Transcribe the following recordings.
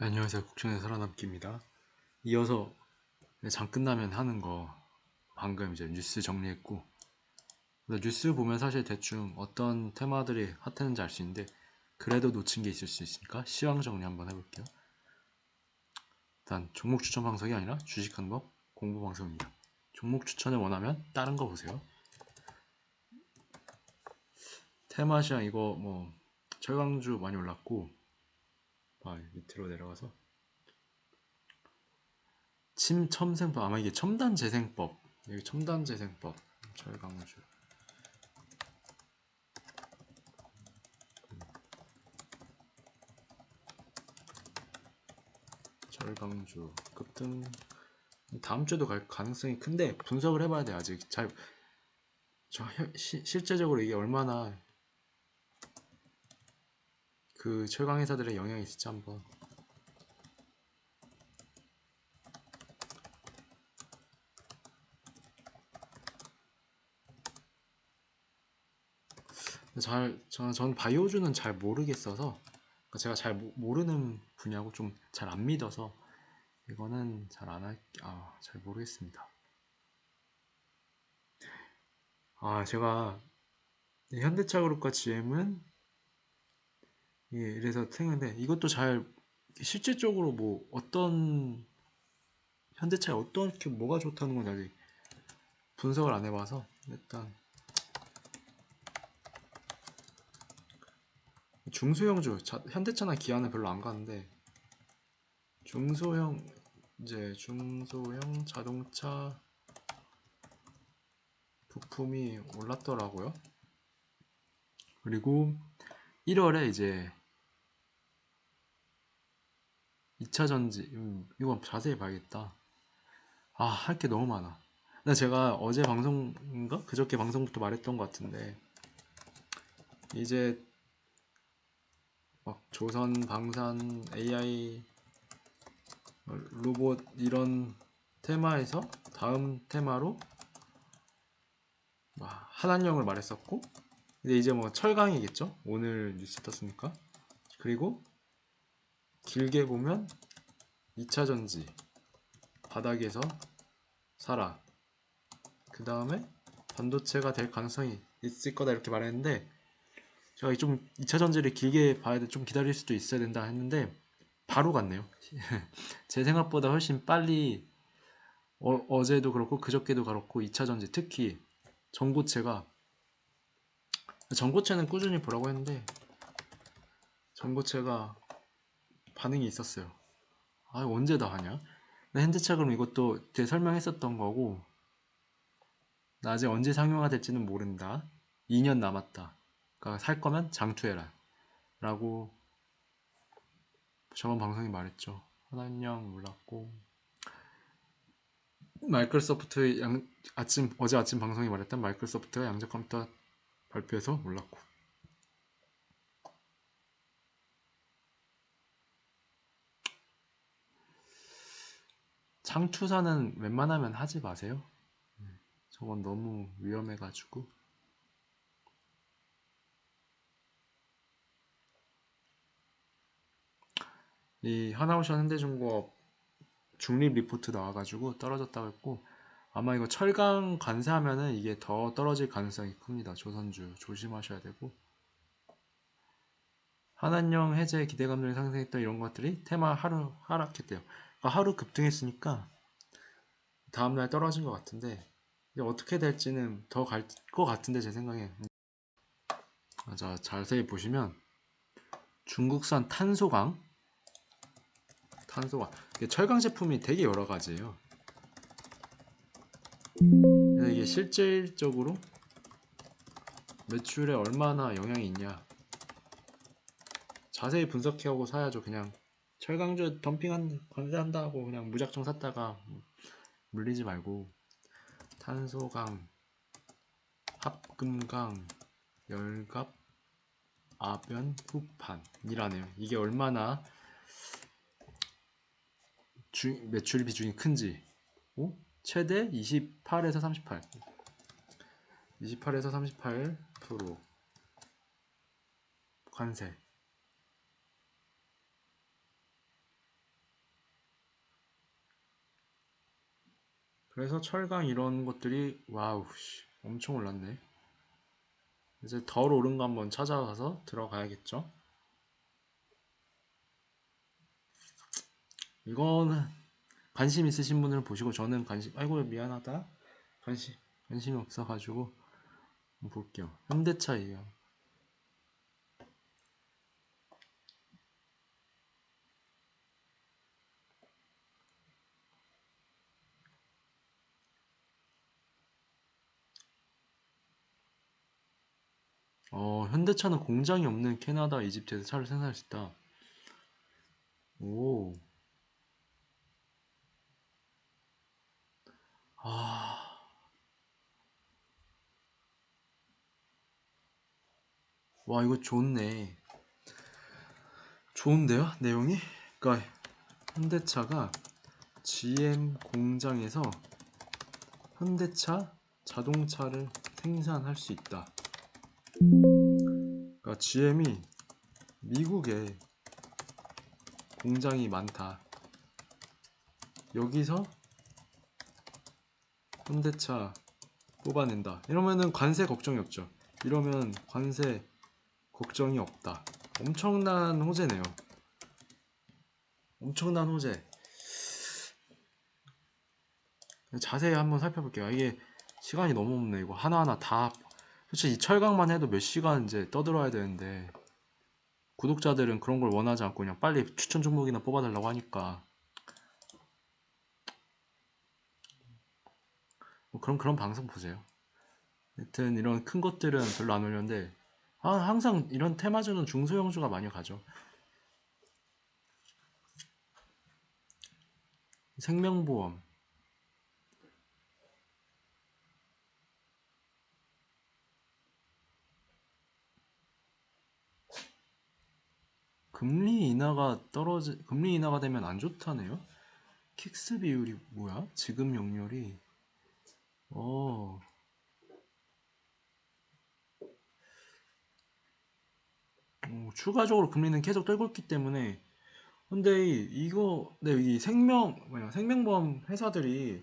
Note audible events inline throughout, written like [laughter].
안녕하세요. 국천의 살아남기입니다. 이어서 장 끝나면 하는 거 방금 이제 뉴스 정리했고 뉴스 보면 사실 대충 어떤 테마들이 핫했는지 알 수 있는데 그래도 놓친 게 있을 수 있으니까 시황 정리 한번 해볼게요. 일단 종목 추천 방송이 아니라 주식하는 법 공부 방송입니다. 종목 추천을 원하면 다른 거 보세요. 테마 시황 이거 뭐 철강주 많이 올랐고 아, 밑으로 내려가서. 침첨생법 아마 이게 첨단 재생법. 여기 첨단 재생법. 철강주. 철강주. 급등. 다음 주에도 갈 가능성이 큰데 분석을 해봐야 돼 아직. 잘 저, 시, 실제적으로 이게 얼마나 그 철강 회사들의 영향이 있을지 한번 잘, 전, 전 바이오주는 잘 모르겠어서 그러니까 제가 잘 모, 모르는 분야고 좀 잘 안 믿어서 이거는 잘 안 할, 아, 잘 모르겠습니다. 아, 제가 현대차 그룹과 GM은 예, 이래서 생각인데 이것도 잘 실질적으로 뭐 어떤 현대차에 어떤 게 뭐가 좋다는 건 아직 분석을 안 해봐서 일단 중소형주 자, 현대차나 기아는 별로 안 가는데 중소형 이제 중소형 자동차 부품이 올랐더라고요. 그리고 1월에 이제 2차 전지 음, 이건 자세히 봐야겠다. 아 할 게 너무 많아. 근데 제가 어제 방송인가? 그저께 방송부터 말했던 것 같은데 이제 막 조선 방산 AI 로봇 이런 테마에서 다음 테마로 한한령을 말했었고 근데 이제 뭐 철강이겠죠? 오늘 뉴스 떴으니까. 그리고 길게 보면 2차 전지 바닥에서 살아. 그 다음에 반도체가 될 가능성이 있을 거다 이렇게 말했는데 제가 좀 2차 전지를 길게 봐야 돼 좀 기다릴 수도 있어야 된다 했는데 바로 갔네요. [laughs] 제 생각보다 훨씬 빨리 어, 제도 그렇고 그저께도 그렇고 2차 전지 특히 전고체가 전고체는 꾸준히 보라고 했는데 전고체가 반응이 있었어요. 아 언제 다 하냐? 핸드차 그럼 이것도 제 설명했었던 거고 나중에 언제 상용화 될지는 모른다. 2년 남았다. 그러니까 살 거면 장투해라. 라고 저번 방송에 말했죠. 하나님 몰랐고 마이크로소프트 양, 아침 어제 아침 방송에 말했던 마이크로소프트가 양적 컴퓨터 발표해서 몰랐고 창투사는 웬만하면 하지 마세요. 저건 너무 위험해가지고. 이 하나오션 현대중공업 중립 리포트 나와가지고 떨어졌다고 했고 아마 이거 철강 관세하면은 이게 더 떨어질 가능성이 큽니다. 조선주 조심하셔야 되고 한한령 해제 기대감들이 상승했던 이런 것들이 테마 하루 하락했대요. 그러니까 하루 급등했으니까 다음날 떨어진 것 같은데 어떻게 될지는 더 갈 것 같은데 제 생각에 아, 자 자세히 보시면 중국산 탄소강 탄소강 철강 제품이 되게 여러 가지예요 이게 실질적으로 매출에 얼마나 영향이 있냐 자세히 분석해오고 사야죠 그냥 철강주 덤핑한 관세한다고 그냥 무작정 샀다가 물리지 말고 탄소강, 합금강, 열갑, 아변, 후판이라네요. 이게 얼마나 주, 매출 비중이 큰지. 오? 최대 28에서 38 28에서 38 프로. 관세. 그래서 철강 이런 것들이 와우 씨, 엄청 올랐네. 이제 덜 오른 거 한번 찾아가서 들어가야겠죠? 이거는 관심 있으신 분들은 보시고 저는 관심 아이고 미안하다 관심 관심이 없어가지고 볼게요. 현대차예요. 어, 현대차는 공장이 없는 캐나다, 이집트에서 차를 생산할 수 있다. 오. 아. 와, 이거 좋네. 좋은데요? 내용이? 그러니까 현대차가 GM 공장에서 현대차 자동차를 생산할 수 있다. 그러니까 GM이 미국에 공장이 많다. 여기서 현대차 뽑아낸다. 이러면은 관세 걱정이 없죠. 이러면 관세 걱정이 없다. 엄청난 호재네요. 엄청난 호재. 자세히 한번 살펴볼게요. 이게 시간이 너무 없네. 이거 하나하나 다 솔직히 이 철강만 해도 몇 시간 이제 떠들어야 되는데 구독자들은 그런 걸 원하지 않고 그냥 빨리 추천 종목이나 뽑아달라고 하니까 뭐 그런 그런 방송 보세요. 하여튼 이런 큰 것들은 별로 안 올렸는데 아, 항상 이런 테마주는 중소형주가 많이 가죠. 생명보험 금리 인하가 떨어지 금리 인하가 되면 안 좋다네요. 킥스 비율이 뭐야? 지급 용률이 어 어, 추가적으로 금리는 계속 떨고 있기 때문에 근데 이- 이거 네, 이 생명 뭐냐 생명보험 회사들이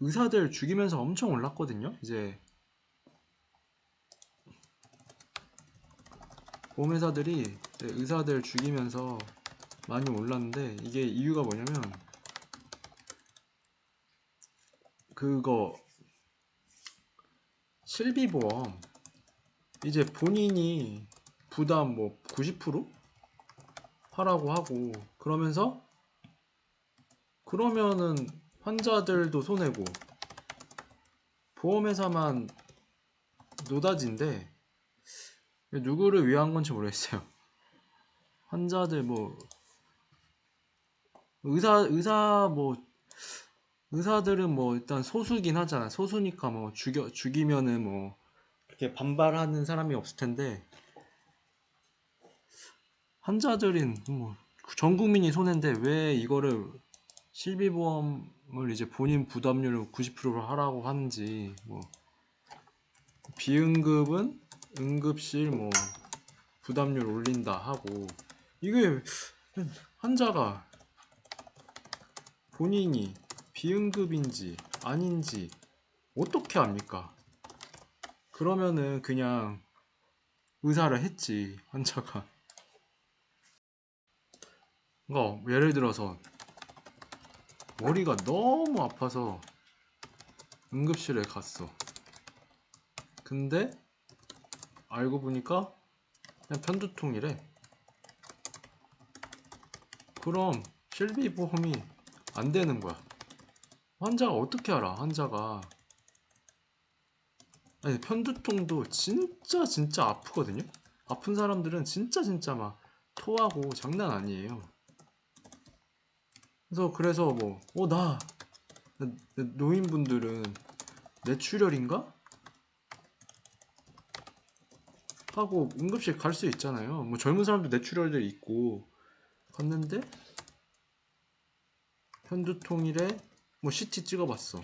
의사들 죽이면서 엄청 올랐거든요. 이제 보험회사들이 이제 의사들 죽이면서 많이 올랐는데 이게 이유가 뭐냐면 그거 실비보험 이제 본인이 부담 뭐 90% 하라고 하고 그러면서 그러면은 환자들도 손해고 보험회사만 노다지인데 누구를 위한 건지 모르겠어요. 환자들 뭐 의사 의사 뭐 의사들은 뭐 일단 소수긴 하잖아. 소수니까 뭐 죽여 죽이면은 뭐 그렇게 반발하는 사람이 없을 텐데 환자들인 뭐 전 국민이 손해인데 왜 이거를 실비보험을 이제 본인 부담률을 90%로 하라고 하는지 뭐 비응급은 응급실 뭐 부담률 올린다 하고 이게 환자가 본인이 비응급인지 아닌지 어떻게 압니까? 그러면은 그냥 의사를 했지 환자가 그러니까 예를 들어서 머리가 너무 아파서 응급실에 갔어. 근데 알고 보니까 그냥 편두통이래. 그럼 실비보험이 안 되는 거야. 환자가 어떻게 알아? 환자가 아니 편두통도 진짜 진짜 아프거든요. 아픈 사람들은 진짜 진짜 막 토하고 장난 아니에요. 그래서 그래서 뭐, 어, 나, 나- 나 노인분들은 뇌출혈인가? 하고 응급실 갈 수 있잖아요. 뭐 젊은 사람도 뇌출혈들 있고 갔는데 편두통이래. 뭐 CT 찍어봤어.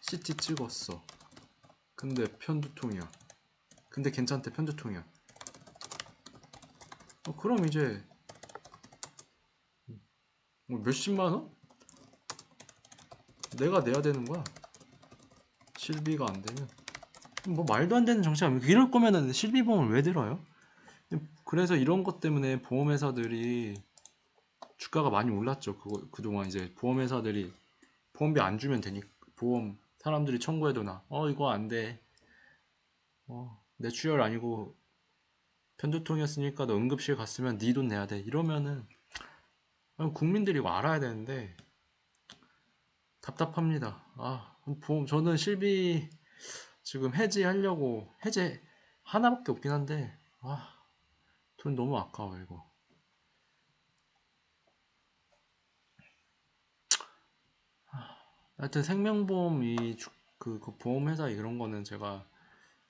CT 찍었어. 근데 편두통이야. 근데 괜찮대 편두통이야. 어, 그럼 이제 뭐 몇십만 원? 내가 내야 되는 거야. 실비가 안 되면 뭐 말도 안 되는 정책 아니야. 이럴 거면은 실비보험을 왜 들어요? 그래서 이런 것 때문에 보험회사들이 주가가 많이 올랐죠. 그거 그동안 이제 보험회사들이 보험비 안 주면 되니 보험 사람들이 청구해도 나. 어 이거 안 돼. 어 뇌출혈 아니고 편두통이었으니까 너 응급실 갔으면 네 돈 내야 돼. 이러면은 국민들이 알아야 되는데 답답합니다. 아 보험 저는 실비 지금 해지하려고 해제 하나밖에 없긴 한데 아 돈 너무 아까워 이거. 하여튼 생명보험 이그 그 보험회사 이런 거는 제가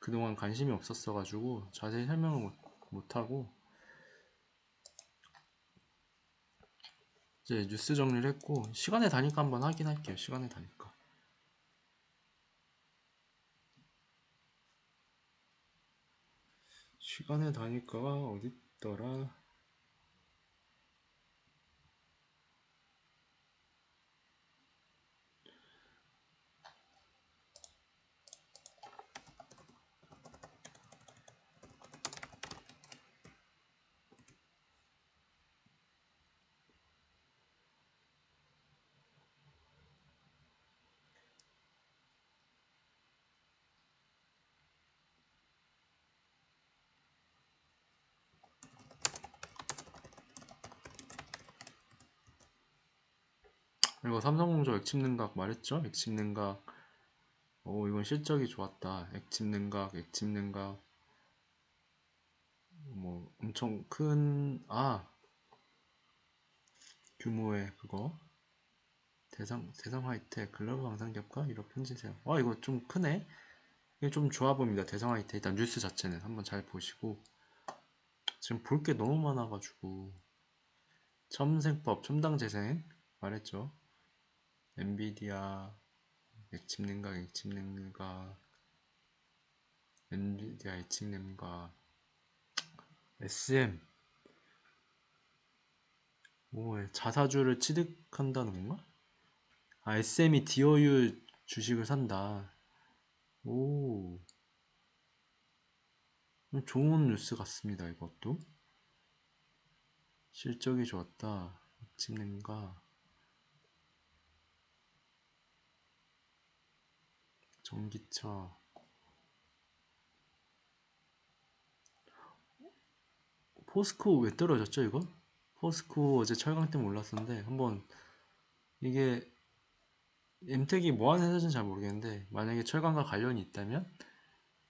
그동안 관심이 없었어 가지고 자세히 설명을 못, 못하고 이제 뉴스 정리를 했고 시간에 다니까 한번 확인할게요 시간에 다니까. 시간에 다니까 어디 있더라 이거 삼성공조 액침 능각 말했죠? 액침 능각. 오 이건 실적이 좋았다. 액침 능각 액침 능각. 뭐 엄청 큰 아! 규모의 그거. 대상 대상 하이텍 글로벌 방산기업과 유럽 현지세요. 아 이거 좀 크네? 이게 좀 좋아 보입니다. 대상 하이텍. 일단 뉴스 자체는 한번 잘 보시고. 지금 볼 게 너무 많아가지고. 첨생법 첨당 재생 말했죠 엔비디아 액침 냉각 액침 냉각 엔비디아 액침 냉각 SM 뭐 자사주를 취득한다는 건가? 아 SM이 디어유 주식을 산다. 오. 좋은 뉴스 같습니다 이것도. 실적이 좋았다 액침 냉각 전기차. 포스코 왜 떨어졌죠 이거? 포스코 어제 철강 때문에 올랐었는데 한번 이게 엠텍이 뭐 하는 회사인지 잘 모르겠는데 만약에 철강과 관련이 있다면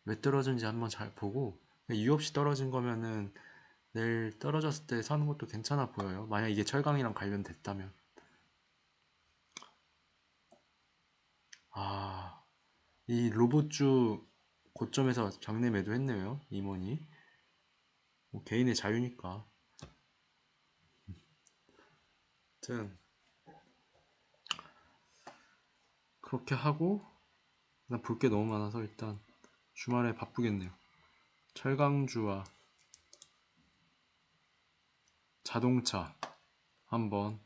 왜 떨어진지 한번 잘 보고 이유 없이 떨어진 거면은 내일 떨어졌을 때 사는 것도 괜찮아 보여요. 만약 이게 철강이랑 관련됐다면. 아 이 로봇주 고점에서 장내 매도했네요. 임원이. 뭐 개인의 자유니까. 아무튼 그렇게 하고 나 볼 게 너무 많아서 일단 주말에 바쁘겠네요. 철강주와 자동차 한번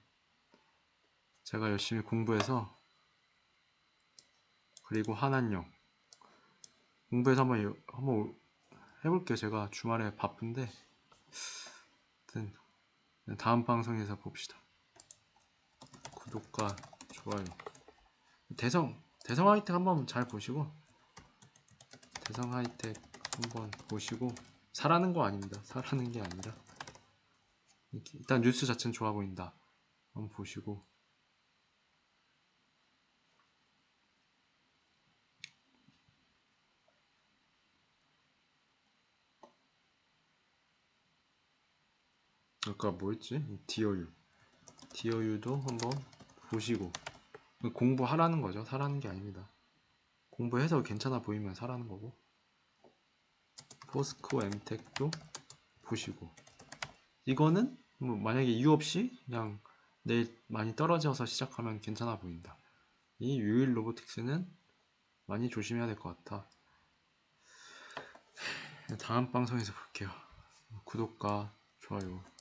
제가 열심히 공부해서 그리고 한한령 공부해서 한번 한번 해볼게요. 제가 주말에 바쁜데. 다음 방송에서 봅시다. 구독과 좋아요. 대성 대성 하이텍 한번 잘 보시고 대성 하이텍 한번 보시고 사라는 거 아닙니다. 사라는 게 아니라. 일단 뉴스 자체는 좋아 보인다. 한번 보시고 아까 뭐였지? 디어유 디어유도 한번 보시고. 공부하라는 거죠. 사라는 게 아닙니다. 공부해서 괜찮아 보이면 사라는 거고. 포스코 엠텍도 보시고. 이거는 뭐 만약에 이유 없이 그냥 내일 많이 떨어져서 시작하면 괜찮아 보인다. 이 유일 로보틱스는 많이 조심해야 될 것 같아. 다음 방송에서 볼게요. 구독과 좋아요